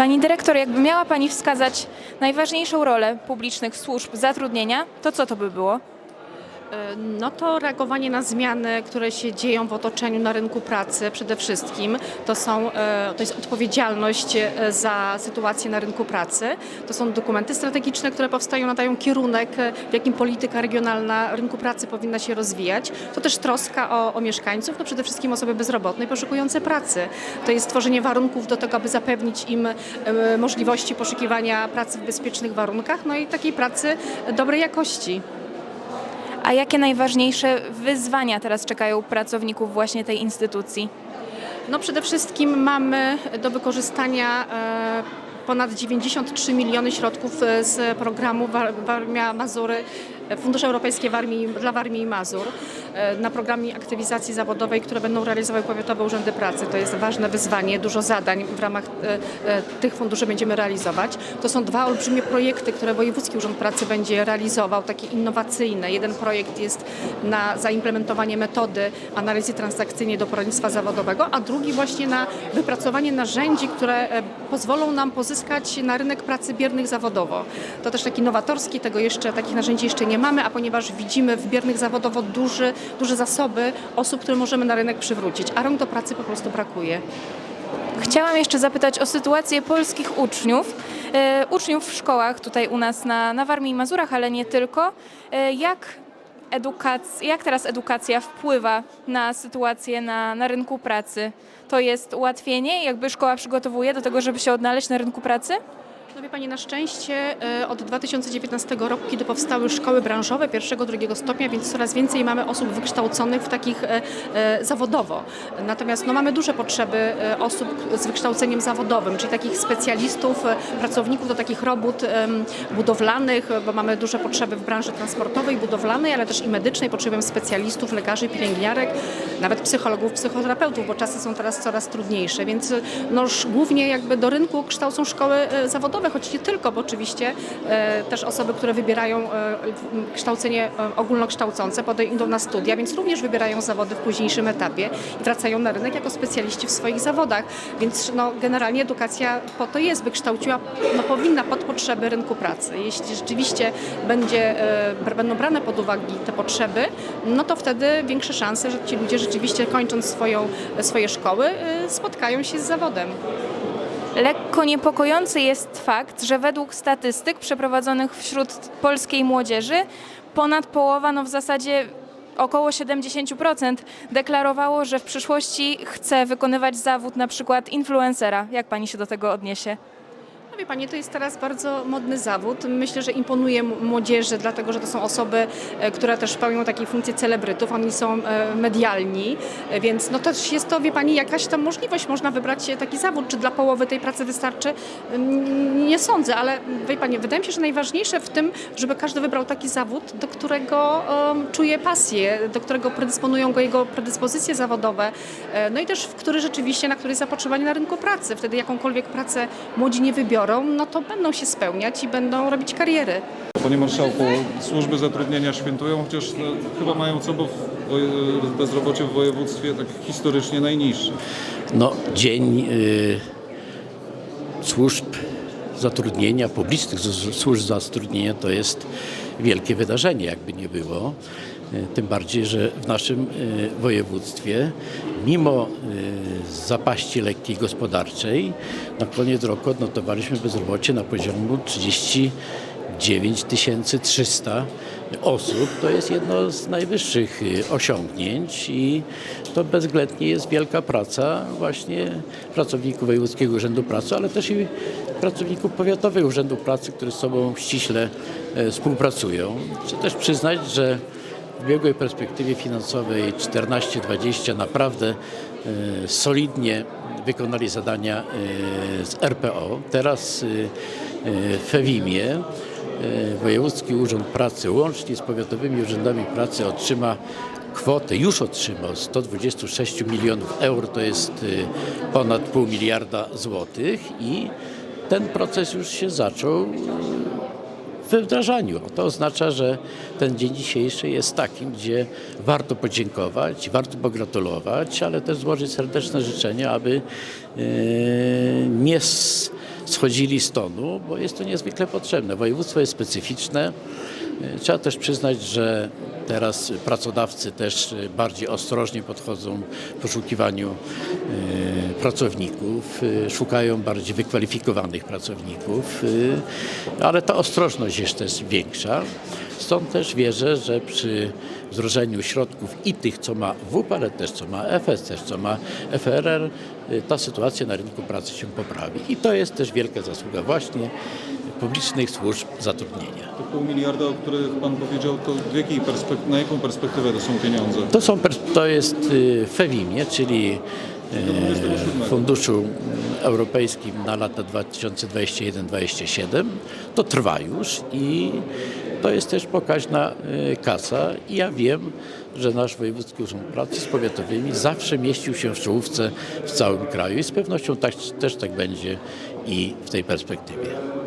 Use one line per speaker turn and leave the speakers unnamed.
Pani dyrektor, jakby miała Pani wskazać najważniejszą rolę publicznych służb zatrudnienia, to co to by było?
No to reagowanie na zmiany, które się dzieją w otoczeniu na rynku pracy przede wszystkim. To, są, e, to jest odpowiedzialność e, za sytuację na rynku pracy. To są dokumenty strategiczne, które powstają, nadają kierunek, e, w jakim polityka regionalna rynku pracy powinna się rozwijać. To też troska o, o mieszkańców, no przede wszystkim osoby bezrobotne i poszukujące pracy. To jest stworzenie warunków do tego, aby zapewnić im e, możliwości poszukiwania pracy w bezpiecznych warunkach, no i takiej pracy dobrej jakości.
A jakie najważniejsze wyzwania teraz czekają pracowników właśnie tej instytucji?
No przede wszystkim mamy do wykorzystania e, ponad 93 miliony środków e, z programu War- Warmia Mazury, e, Fundusze Europejskie Warmii, dla Warmii i Mazur na programie aktywizacji zawodowej, które będą realizowały powiatowe urzędy pracy. To jest ważne wyzwanie, dużo zadań w ramach e, e, tych funduszy będziemy realizować. To są dwa olbrzymie projekty, które Wojewódzki Urząd Pracy będzie realizował, takie innowacyjne. Jeden projekt jest na zaimplementowanie metody analizy transakcyjnej do poradnictwa zawodowego, a drugi właśnie na wypracowanie narzędzi, które e, pozwolą nam pozyskać na rynek pracy biernych zawodowo. To też taki nowatorski, tego jeszcze, takich narzędzi jeszcze nie mamy, a ponieważ widzimy w biernych zawodowo duży, duże zasoby osób, które możemy na rynek przywrócić, a rąk do pracy po prostu brakuje.
Chciałam jeszcze zapytać o sytuację polskich uczniów, e, uczniów w szkołach tutaj u nas na, na Warmii i Mazurach, ale nie tylko. E, jak, edukac- jak teraz edukacja wpływa na sytuację na, na rynku pracy? To jest ułatwienie, jakby szkoła przygotowuje do tego, żeby się odnaleźć na rynku pracy?
No wie Pani, na szczęście e, od 2019 roku, kiedy powstały szkoły branżowe pierwszego, drugiego stopnia, więc coraz więcej mamy osób wykształconych w takich e, e, zawodowo. Natomiast no, mamy duże potrzeby osób z wykształceniem zawodowym, czyli takich specjalistów, pracowników do takich robót budowlanych, bo mamy duże potrzeby w branży transportowej, budowlanej, ale też i medycznej. Potrzebujemy specjalistów, lekarzy, pielęgniarek, nawet psychologów, psychoterapeutów, bo czasy są teraz coraz trudniejsze, więc no, głównie jakby do rynku kształcą szkoły e, zawodowe, choć nie tylko, bo oczywiście e, też osoby, które wybierają e, kształcenie e, ogólnokształcące, potem idą na studia, więc również wybierają zawody w późniejszym etapie i wracają na rynek jako specjaliści w swoich zawodach. Więc no, generalnie edukacja po to jest, by kształciła, no, powinna pod potrzeby rynku pracy. Jeśli rzeczywiście będzie, będą brane pod uwagę te potrzeby, no to wtedy większe szanse, że ci ludzie rzeczywiście kończąc swoją, swoje szkoły, spotkają się z zawodem.
Lekko niepokojący jest fakt, że według statystyk przeprowadzonych wśród polskiej młodzieży ponad połowa, no w zasadzie około 70% deklarowało, że w przyszłości chce wykonywać zawód na przykład influencera. Jak pani się do tego odniesie?
No wie Pani, to jest teraz bardzo modny zawód. Myślę, że imponuje młodzieży, dlatego że to są osoby, e, które też pełnią takie funkcje celebrytów. Oni są e, medialni, e, więc no też jest to, wie Pani, jakaś tam możliwość. Można wybrać taki zawód. Czy dla połowy tej pracy wystarczy? Nie sądzę, ale wie Pani, wydaje mi się, że najważniejsze w tym, żeby każdy wybrał taki zawód, do którego czuje pasję, do którego predysponują go jego predyspozycje zawodowe, no i też w który rzeczywiście, na który jest zapotrzebowanie na rynku pracy. Wtedy jakąkolwiek pracę młodzi nie wybiorą, no to będą się spełniać i będą robić kariery.
Panie Marszałku, służby zatrudnienia świętują, chociaż no, chyba mają co, bo bezrobocie w województwie tak historycznie najniższe.
No, dzień y, służb zatrudnienia, publicznych służb zatrudnienia to jest wielkie wydarzenie, jakby nie było. Y, Tym bardziej, że w naszym y, województwie, mimo y, zapaści lekkiej gospodarczej, na koniec roku odnotowaliśmy bezrobocie na poziomie 39 300 osób. To jest jedno z najwyższych osiągnięć i to bezwzględnie jest wielka praca właśnie pracowników Wojewódzkiego Urzędu Pracy, ale też i pracowników powiatowych urzędów pracy, które z sobą ściśle e, współpracują. Chcę też przyznać, że w ubiegłej perspektywie finansowej 14-20 naprawdę e, solidnie wykonali zadania e, z RPO. Teraz e, w FEWIMie Wojewódzki Urząd Pracy łącznie z powiatowymi urzędami pracy otrzyma kwotę, już otrzymał 126 milionów euro, to jest ponad pół miliarda złotych i ten proces już się zaczął wdrażaniu. To oznacza, że ten dzień dzisiejszy jest takim, gdzie warto podziękować, warto pogratulować, ale też złożyć serdeczne życzenia, aby e, nie, schodzili z tonu, bo jest to niezwykle potrzebne. Województwo jest specyficzne. Trzeba też przyznać, że teraz pracodawcy też bardziej ostrożnie podchodzą w poszukiwaniu e, pracowników, e, szukają bardziej wykwalifikowanych pracowników, e, ale ta ostrożność jest też większa. Stąd też wierzę, że przy wdrożeniu środków i tych, co ma WUP, ale też co ma FS, też co ma FRR, ta sytuacja na rynku pracy się poprawi. I to jest też wielka zasługa właśnie publicznych służb zatrudnienia.
To pół miliarda, o których Pan powiedział, to na jaką perspektywę to są pieniądze?
To, są, to jest y, FEWIMie, czyli y,
27.
Funduszu Europejskim na lata 2021-2027. To trwa już i to jest też pokaźna y, kasa i ja wiem, że nasz Wojewódzki Urząd Pracy z powiatowymi zawsze mieścił się w czołówce w całym kraju i z pewnością tak, też tak będzie i w tej perspektywie.